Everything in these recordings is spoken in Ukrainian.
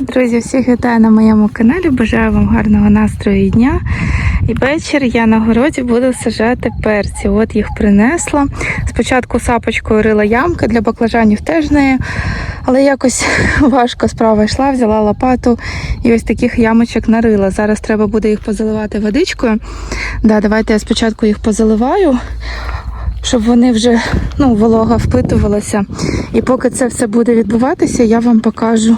Друзі, всіх вітаю на моєму каналі. Бажаю вам гарного настрою і дня. І вечір я на городі буду сажати перці. От їх принесла. Спочатку сапочкою рила ямки для баклажанів теж нею, але якось важко справа йшла, взяла лопату і ось таких ямочок нарила. Зараз треба буде їх позаливати водичкою. Да, давайте я спочатку їх позаливаю. Щоб вони вже ну, волога впитувалася. І поки це все буде відбуватися, я вам покажу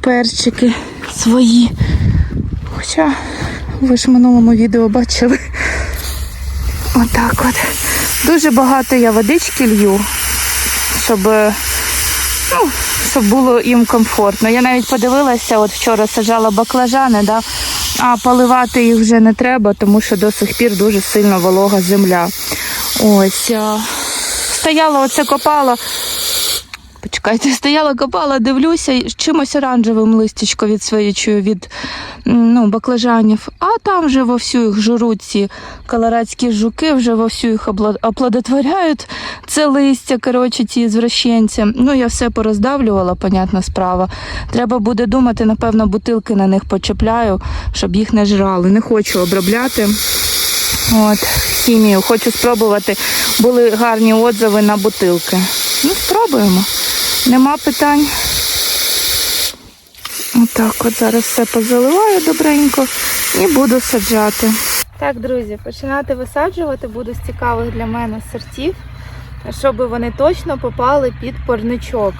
перчики свої. Хоча ви ж в минулому відео бачили. Отак от. Дуже багато я водички лью, щоб, е, ну, щоб було їм комфортно. Я навіть подивилася, от вчора сажала баклажани, да? а поливати їх вже не треба, тому що до сих пір дуже сильно волога земля. Ось. Стояла оце копала. Почекайте, стояла, копала, дивлюся, чимось оранжевим листячко відсвічую від ну, баклажанів. А там вже вовсю їх журуть ці колорадські жуки, вже вовсю їх оплодотворяють. Це листя, коротше, ці звращенці. Ну, я все пороздавлювала, понятна справа. Треба буде думати, напевно, бутилки на них почепляю, щоб їх не жрали. Не хочу обробляти. От, хімію. Хочу спробувати. Були гарні отзиви на бутилки. Ну, спробуємо. Нема питань. Отак от зараз все позаливаю добренько і буду саджати. Так, друзі, починати висаджувати буду з цікавих для мене сортів, щоб вони точно попали під парничок.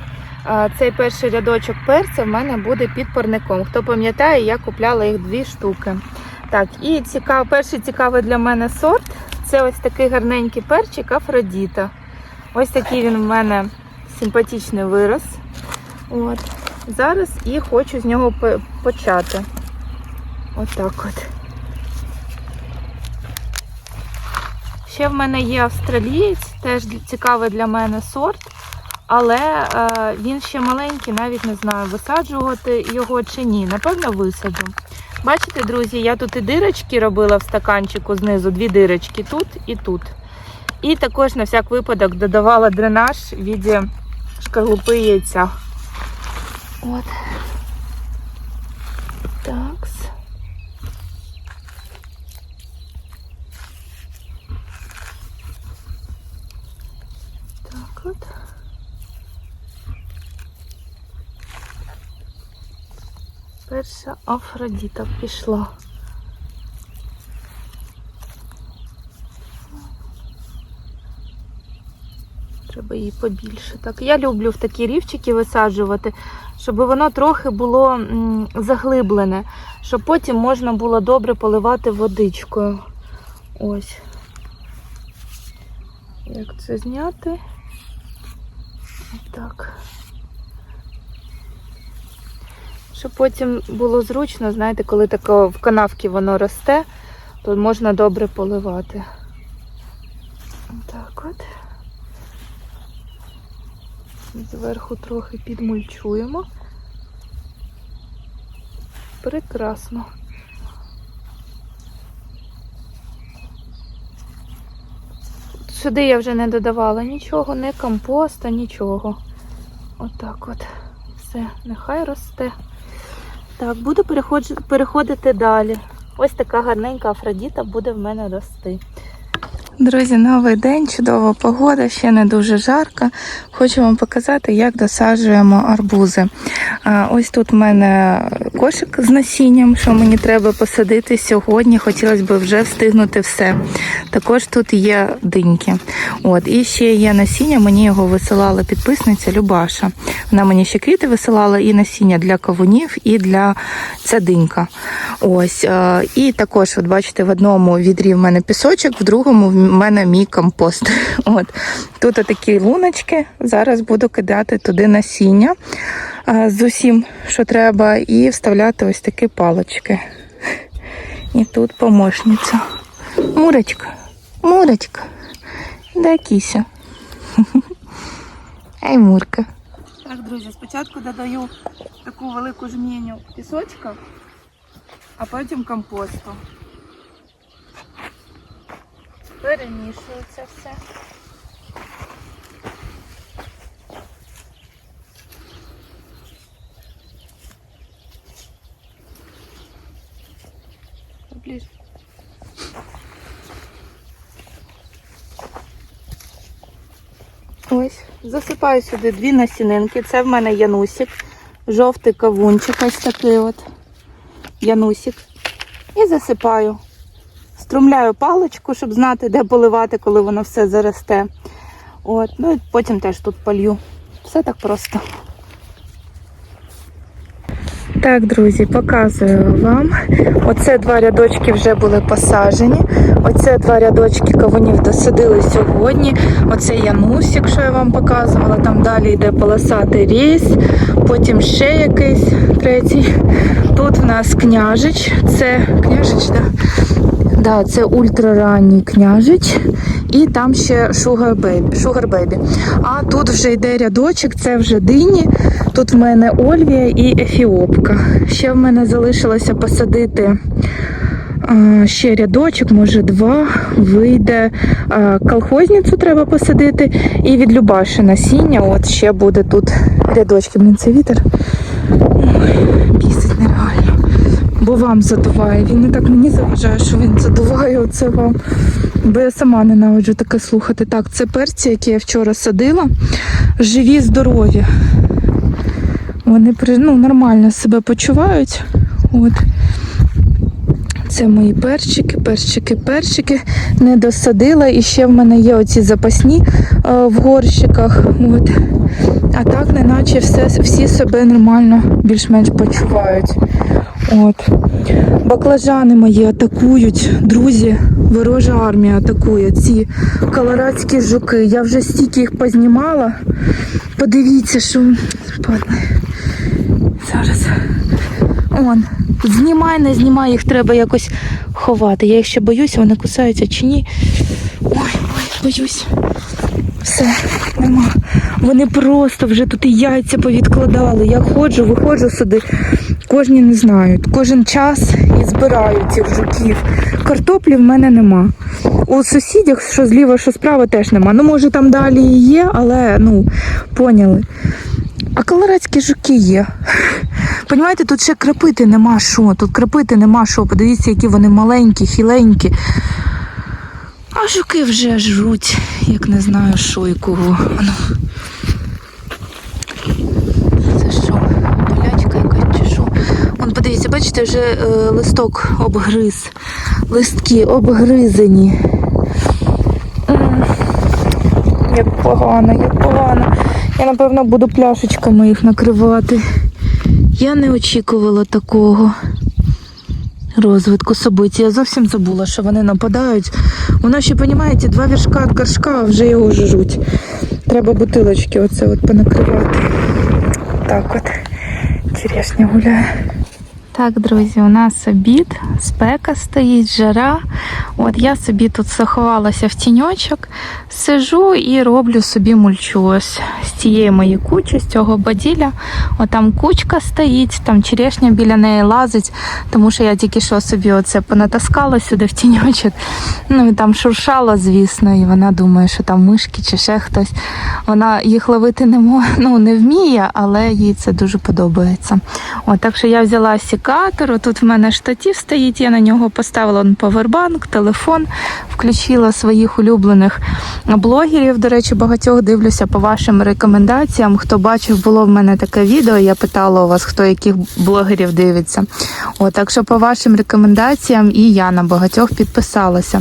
Цей перший рядочок перця в мене буде під парником. Хто пам'ятає, я купляла їх дві штуки. Так, і цікав, перший цікавий для мене сорт це ось такий гарненький перчик Афродіта. Ось такий він в мене симпатичний вирос. От. Зараз і хочу з нього почати. Отак от. Ще в мене є австралієць, теж цікавий для мене сорт, але е, він ще маленький, навіть не знаю, висаджувати його чи ні. Напевно, висаджу. Бачите, друзі, я тут і дирочки робила в стаканчику знизу, дві дирочки тут і тут. І також на всяк випадок додавала дренаж в віді шкарлупи яйця. От. Такс. Так от. Перша Афродіта пішла. Треба її побільше. Так, я люблю в такі рівчики висаджувати, щоб воно трохи було заглиблене, щоб потім можна було добре поливати водичкою. Ось. Як це зняти? Так. Щоб потім було зручно, знаєте, коли тако в канавці воно росте, то можна добре поливати. Так от. Зверху трохи підмульчуємо. Прекрасно. Сюди я вже не додавала нічого, не компоста, нічого. Отак от. Все, нехай росте. Так, буду переходити далі. Ось така гарненька Афродіта буде в мене рости. Друзі, новий день, чудова погода, ще не дуже жарко. Хочу вам показати, як досаджуємо арбузи. Ось тут в мене кошик з насінням, що мені треба посадити сьогодні. Хотілося б вже встигнути все. Також тут є диньки. От, і ще є насіння, мені його висилала підписниця Любаша. Вона мені ще квіти висилала і насіння для кавунів, і для ця динька. Ось. І також, от бачите, в одному відрі в мене пісочок, в другому мене мій компост. От. Тут такі луночки. Зараз буду кидати туди насіння е, з усім, що треба, і вставляти ось такі палочки. І тут помощниця. Мурочка, Мурочка, де кіся? Ей, Мурка. Так, друзі, спочатку додаю таку велику жменю пісочка, а потім компосту перемішується все. Ось, засипаю сюди дві насінинки. Це в мене янусик, жовтий кавунчик, ось такий от янусик. І засипаю. Струмляю паличку, щоб знати, де поливати, коли воно все заросте. От, ну і потім теж тут полью. Все так просто. Так, друзі, показую вам. Оце два рядочки вже були посаджені. Оце два рядочки кавунів досадили сьогодні. Оце янусик, що я вам показувала. Там далі йде полосатий рейс, потім ще якийсь третій. Тут в нас княжич. Це княжич, так? Да, це ультраранній княжич. І там ще Sugar Baby. Sugar Baby. А тут вже йде рядочок, це вже дині. Тут в мене Ольвія і Ефіопка. Ще в мене залишилося посадити ще рядочок, може два. Вийде колхозницю треба посадити. І від Любаші насіння. От ще буде тут рядочки. Блін, це вітер. Ой, бісить. Бо вам задуває. Він не так мені заважає, що він задуває оце вам. Бо я сама ненавиджу таке слухати. Так, це перці, які я вчора садила. Живі, здорові. Вони ну, нормально себе почувають. От. Це мої перчики, перчики, перчики. Не досадила. І ще в мене є оці запасні е, в горщиках. От. Неначе все, всі себе нормально більш-менш почувають. От. Баклажани мої атакують. Друзі, ворожа армія атакує. Ці колорадські жуки. Я вже стільки їх познімала. Подивіться, що Падне. зараз. Он. Знімай, не знімай, їх треба якось ховати. Я їх ще боюся, вони кусаються чи ні. Ой, ой, боюсь. Все, нема. Вони просто вже тут і яйця повідкладали. Я ходжу, виходжу сюди. Кожні не знають. Кожен час і збираю цих жуків. Картоплі в мене нема. У сусідях, що зліва, що справа, теж нема. Ну, може, там далі і є, але ну, поняли. А колорадські жуки є. Понімаєте, тут ще крапити нема що. Тут крапити нема що. Подивіться, які вони маленькі, хіленькі. А жуки вже жруть, як не знаю, що і кого. Ану. Це що? Болячка якась чи що? Вон, подивіться, бачите, вже е, листок обгриз. Листки обгризані. Як погано, як погано. Я, напевно, буду пляшечками їх накривати. Я не очікувала такого розвитку событий. Я зовсім забула, що вони нападають. У нас ще, розумієте, два віршка від горшка, а вже його жруть. Треба бутилочки оце от понакривати. Так от. Черешня гуляє. Так, друзі, у нас обід, спека стоїть, жара. От я собі тут заховалася в тіньочок, сижу і роблю собі мульчу. Ось з цієї моєї кучі, з цього баділя. От там кучка стоїть, там черешня біля неї лазить, тому що я тільки що собі оце понатаскала сюди в тіньочок. Ну і там шуршала, звісно, і вона думає, що там мишки чи ще хтось. Вона їх ловити не мо... ну, не вміє, але їй це дуже подобається. От, так що я взяла секатор, тут в мене штатів стоїть, я на нього поставила он, павербанк, телефон, включила своїх улюблених блогерів. До речі, багатьох дивлюся по вашим рекомендаціям. Хто бачив, було в мене таке відео. Я питала у вас, хто яких блогерів дивиться. От, так що по вашим рекомендаціям і я на багатьох підписалася.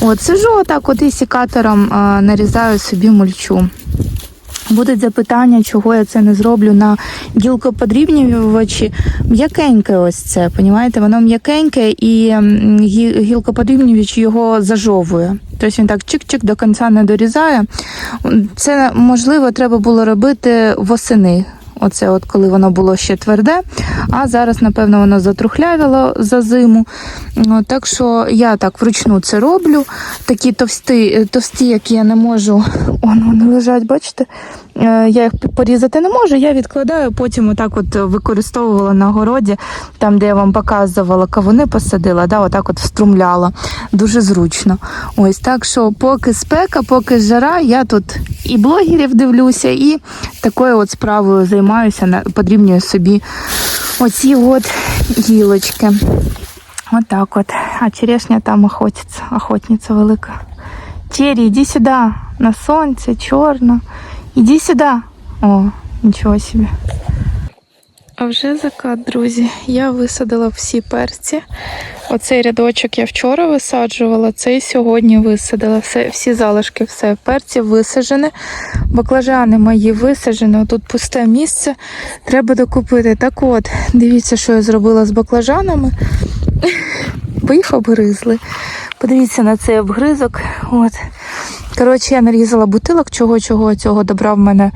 От сижу отак, от і секатором е, нарізаю собі мульчу. Будуть запитання, чого я це не зроблю на гілкоподрібнювачі. М'якеньке ось це, понімаєте? Воно м'якеньке і гілкоподрібнювач його зажовує. Тобто він так чик-чик до кінця не дорізає. Це можливо треба було робити восени. Оце от коли воно було ще тверде, а зараз, напевно, воно затрухлявіло за зиму. Ну, так що я так вручну це роблю. Такі товсті, товсті, які я не можу. Он вони лежать, бачите? Е, Я їх порізати не можу. Я відкладаю, потім отак от використовувала на городі, там, де я вам показувала, кавуни посадила, да, отак от вструмляла. Дуже зручно. Ось так що, поки спека, поки жара, я тут і блогерів дивлюся, і такою от справою займаюся, подрібнюю собі оці от гілочки. Отак от. А черешня там охотиться, охотниця велика. Тері, іди сюди. На сонце, чорно. Іди сюди. О, нічого собі. А вже закат, друзі. Я висадила всі перці. Оцей рядочок я вчора висаджувала, цей сьогодні висадила. Все, всі залишки, все. Перці висаджені. Баклажани мої висаджені. Тут пусте місце. Треба докупити. Так от, дивіться, що я зробила з баклажанами. Бо обгризли. Подивіться на цей обгризок. От. Коротше, я нарізала бутилок, чого чого цього добра в мене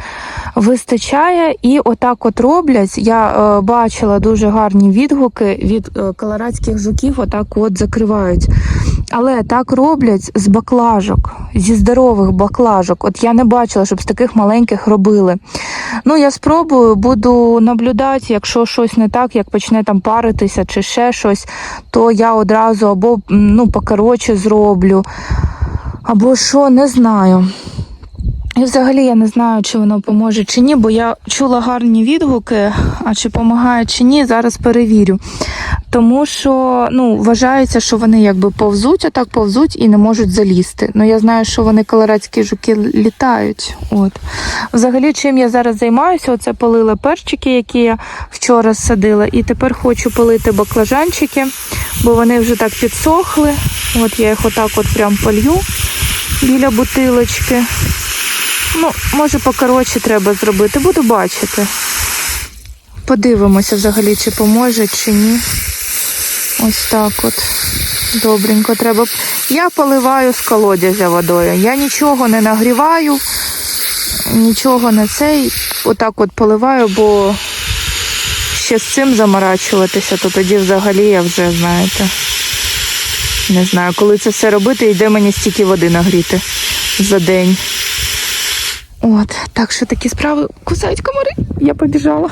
вистачає. І отак от роблять. Я е, бачила дуже гарні відгуки від е, колорадських жуків, отак от закривають. Але так роблять з баклажок, зі здорових баклажок. От я не бачила, щоб з таких маленьких робили. Ну, я спробую, буду наблюдати, якщо щось не так, як почне там паритися чи ще щось, то я одразу або ну, покороче зроблю, або що, не знаю. І взагалі я не знаю, чи воно поможе чи ні, бо я чула гарні відгуки, а чи допомагає чи ні, зараз перевірю. Тому що ну, вважається, що вони якби повзуть, отак повзуть і не можуть залізти. Ну я знаю, що вони колорадські жуки літають. От. Взагалі, чим я зараз займаюся, оце полила перчики, які я вчора садила, і тепер хочу полити баклажанчики, бо вони вже так підсохли. От я їх отак от прям полью біля бутилочки. Ну, може, покоротше треба зробити, буду бачити. Подивимося взагалі, чи поможе, чи ні. Ось так от. Добренько треба. Я поливаю з колодязя водою. Я нічого не нагріваю, нічого не цей. Отак от поливаю, бо ще з цим заморачуватися, то тоді взагалі я вже, знаєте, не знаю, коли це все робити, йде мені стільки води нагріти за день. От, так що такі справи кусають комари. Я побіжала.